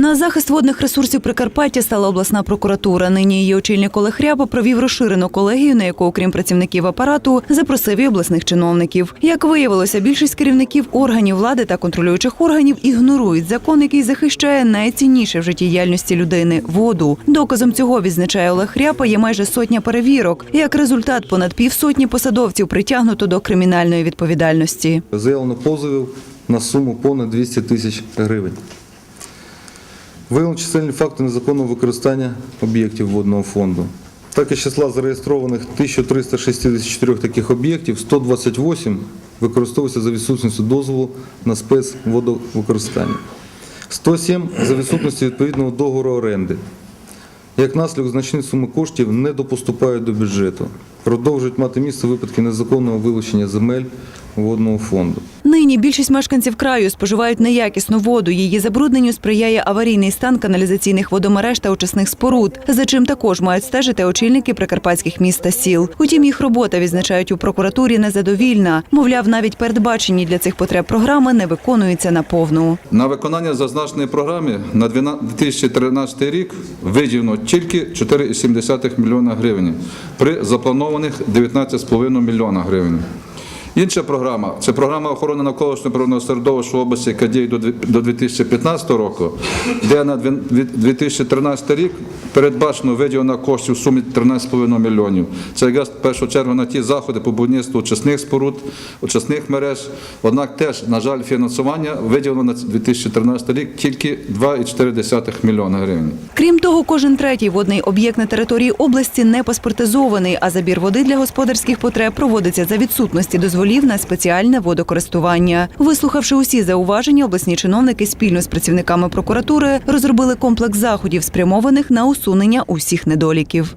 На захист водних ресурсів Прикарпаття стала обласна прокуратура. Нині її очільник Олег Ряба провів розширену колегію, на яку, окрім працівників апарату, запросив і обласних чиновників. Як виявилося, більшість керівників органів влади та контролюючих органів ігнорують закон, який захищає найцінніше в життєдіяльності людини воду. Доказом цього відзначає Олег Ряпа є майже сотня перевірок. Як результат, понад півсотні посадовців притягнуто до кримінальної відповідальності. Заявлено позовів на суму понад 200 тисяч гривень. Виявлено чисельні факти незаконного використання об'єктів водного фонду. Так із числа зареєстрованих 1364 таких об'єктів 128 використовуються за відсутністю дозволу на спецводовикористання. 107 за відсутністю відповідного договору оренди. Як наслідок, значні суми коштів не допоступають до бюджету. Продовжують мати місце випадки незаконного вилучення земель водного фонду. Нині більшість мешканців краю споживають неякісну воду. Її забрудненню сприяє аварійний стан каналізаційних водомереж та очисних споруд, за чим також мають стежити очільники прикарпатських міст та сіл. Утім, їх робота відзначають у прокуратурі незадовільна. Мовляв, навіть передбачені для цих потреб програми не виконуються наповну. На виконання зазначеної програми на 2013 рік виділено тільки 4,7 мільйона гривень при запланованих 19,5 мільйона гривень. Інша програма це програма охорони навколишнього природного середовища в області, яка діє до дві- до 2015 року, де на дві- дві- 2013 рік передбачено виділено коштів в сумі 13,5 мільйонів. Це якраз в першу чергу на ті заходи по будівництву очисних споруд, очисних мереж. Однак теж, на жаль, фінансування виділено на 2013 рік тільки 2,4 мільйона гривень. Крім того, кожен третій водний об'єкт на території області не паспортизований, а забір води для господарських потреб проводиться за відсутності дозволів на спеціальне водокористування. Вислухавши усі зауваження, обласні чиновники спільно з працівниками прокуратури розробили комплекс заходів, спрямованих на усунення усіх недоліків.